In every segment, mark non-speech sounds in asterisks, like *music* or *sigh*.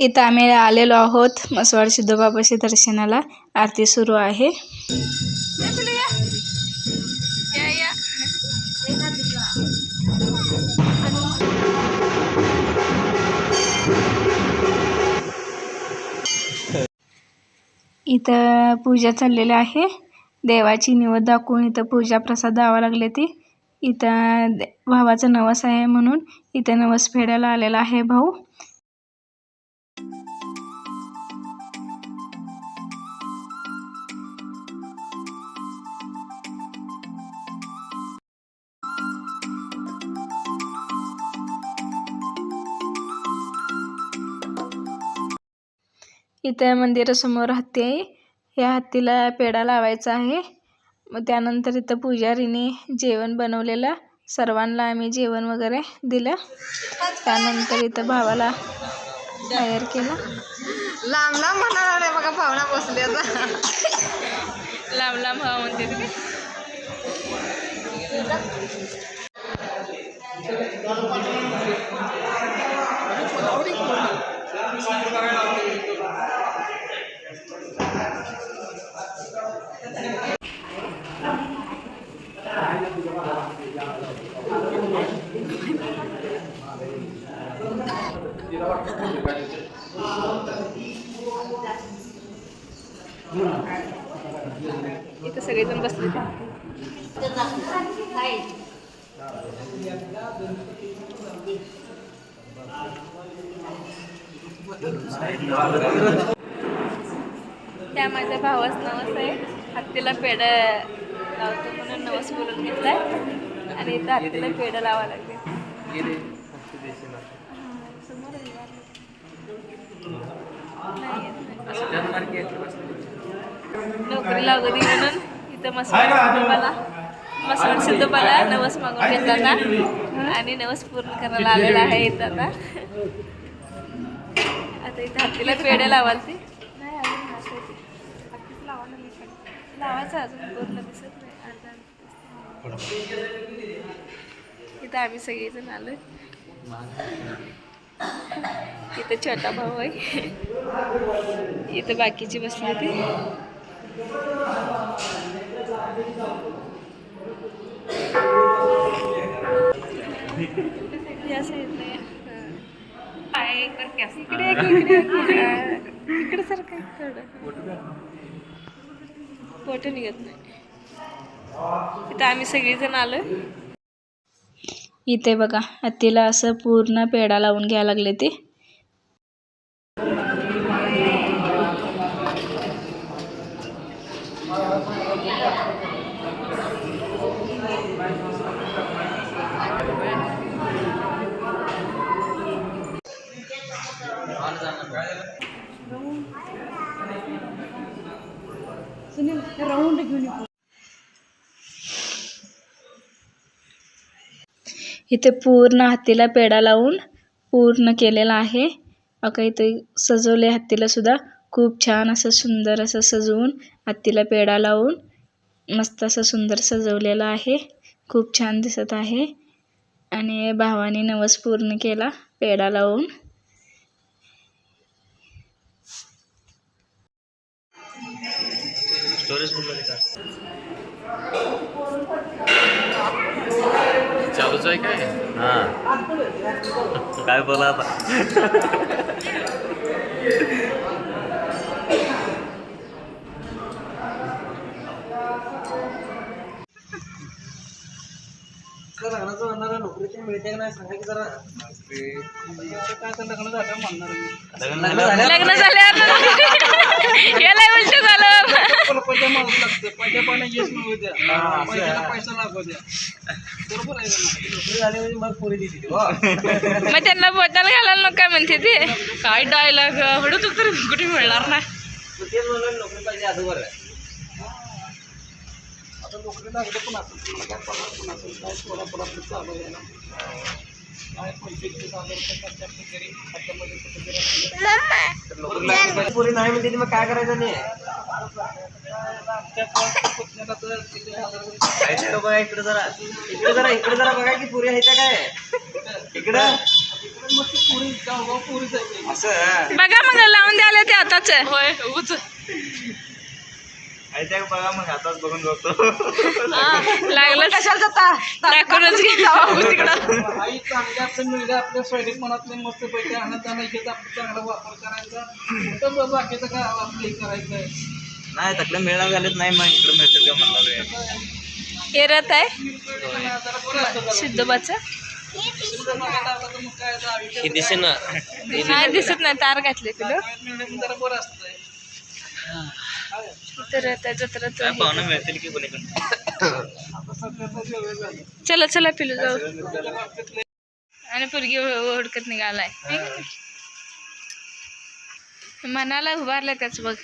इथं आम्ही आलेलो आहोत मसवाड सिद्धोबापाशी दर्शनाला. आरती सुरू आहे. इथं पूजा चाललेली आहे. देवाची निवड दाखवून इथं पूजा प्रसाद द्यावा लागले ती. इथं भावाचा नवस आहे म्हणून इथं नवस फेडायला आलेला आहे भाऊ. इथं मंदिरासमोर हत्ती आहे. या हत्तीला पेढा लावायचा आहे. मग त्यानंतर इथं पुजारीने जेवण बनवलेलं सर्वांना आम्ही जेवण वगैरे दिलं. त्यानंतर इथं भावाला तयार केलं. लांब लांब म्हणाला रे बघा पाहुणा बसले आता. लांब लांब भावा म्हणते. इथं सगळेजण बसले त्या माझ्या भावाच नवस आहे. हत्तीला पेढा लावतो म्हणून नवस बोलून घेतलाय. आणि इथं हत्तीला पेड लावा लागले. नोकरी लागू दे म्हणून इथं मसवाड सिद्धोबाला मसवाड सिद्धोबाला नवस मागून घेतला होता आणि नवस पूर्ण करायला आलेला आहे इथं आता. आता इथं हत्तीला पेढे लावाल ते. नाही अजून. लावायचं अजून पूर्ण दिसत नाही. अर्धा. इथं आम्ही सगळेजण आलोय. इथं छोटा भाऊ आहे. इथं बाकीचे बसले ते या साईडला. इकडे इकडे सारखं थोडं. फोटो निघत नाही. इथं आम्ही सगळेजण आलोय. इथे बघा हत्तीला असं पूर्ण पेढा लावून घ्यायला लागले ते. इथे पूर्ण हत्तीला पेढा लावून पूर्ण केलेला आहे. अका इथे सजवले हत्तीला सुद्धा. खूप छान असं सुंदर असं सजवून हत्तीला पेढा लावून मस्त असं सुंदर सजवलेलं आहे. खूप छान दिसत आहे. आणि भावाने नवस पूर्ण केला पेढा लावून. स्टोरेज का? आहे काय हां काय बोला आता लग्नाचं म्हणणार नोकरी ते मिळते का नाही सांगा की जरा काय तर लग्न झालं म्हणणार मी. लग्न झाल्यावर *laughs* याला उलट झालं. तुला पैसे मागू लागते पैसे पण यश मिळू द्या पैशाला पैसा लागू द्या बरोबर आहे का नाही? नोकरी झाली मग पुरी दिली. मग त्यांना बोटाला घालायला नको काय म्हणते ते? काय डायलॉग हळूच तर कुठे मिळणार ना मग तेच म्हणलं नोकरी पाहिजे आहे आता नोकरी लागलं पण मला काय पगार पण असेल काय थोडा पण आपलं चालू आहे ना पुरी नाही म्हणते मग काय करायचं नाही बघा इकडे जरा इकडे जरा इकडे जरा बघा की? पुरी आहे काय इकडं असं बघा मग लावून द्यायला ते आताच होय उच आहे त्या बघा मग आताच बघून बघतो. लागलं. कशाला जाता? टाकूनच घे. तिकडं. आई चांगल्या आपल्या मनातले मस्त पैकी आनंद आणायचे आपण चांगला वापर करायचा. कुठं ब- बाकीचं काय आपलं हे करायचं नाही तकलं मिळणार झालेत नाही मग इकडे मिळतील का म्हणणार येरत आहे. सिद्धोबाचं? हे दिसे ना नाही दिसत नाही तार घातले तुला. बाहेर मिळणं मग जरा बरं असतं तर त्याचं तर काय पाहुणं मिळतील की कोणीकडे आता सध्याचं जे वेळ झालं चला चला पिलू जाऊ. आणि पोरगी ओढकत निघालाय. मनाला उभारलं त्याच बघ.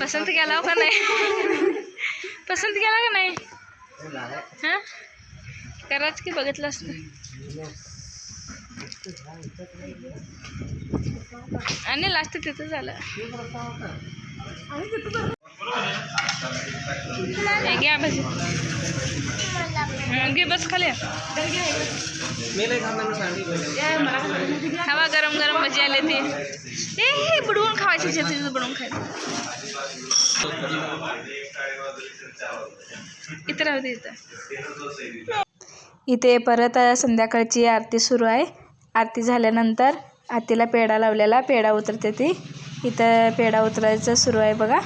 पसंत केला का नाही? पसंत केला का नाही? हा? कराच की बघितलं असतं. आणि लास्ट तिथं झालं. घ्या भाजी हं, घे बस खाली. खावा गरम गरम भजी आले ते. हे बुडवून खावायचे शेतीचं बुडवून खायचं. इथं राहू दे इथं. इथे परत संध्याकाळची आरती सुरू आहे. आरती झाल्यानंतर आरतीला पेढा लावलेला पेढा उतरते ती. इथं पेढा उतरायचं सुरू आहे बघा.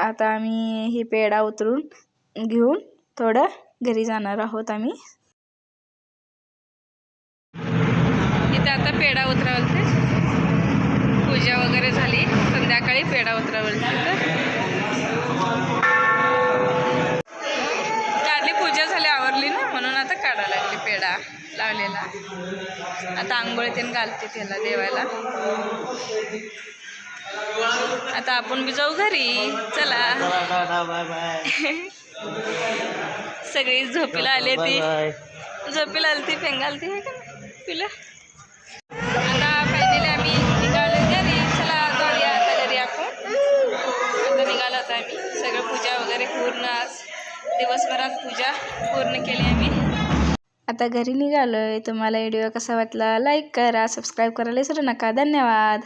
आता आम्ही ही पेढा उतरून घेऊन थोडं घरी जाणार आहोत आम्ही. इथं आता पेढा उतरावलते. पूजा वगैरे झाली. संध्याकाळी पेढा उतरावलते काढली पूजा झाली आवरली ना? म्हणून आता काढा लागली पेढा लावलेला. आता आंघोळ घालते त्याला देवायला आता आपण बी जाऊ घरी. चला. सगळी झोपीला आले ती. झोपीला आली ती फेंगाल ती तुला आता फायनली आम्ही निघालो घरी. चला जाऊया आता घरी आपण. आता निघालो आता आम्ही. सगळं पूजा वगैरे पूर्ण आज. दिवसभरात पूजा पूर्ण केली आम्ही. आता घरी निघालोय. तुम्हाला व्हिडिओ कसा वाटला? लाईक करा सबस्क्राईब करायला विसरू नका. धन्यवाद.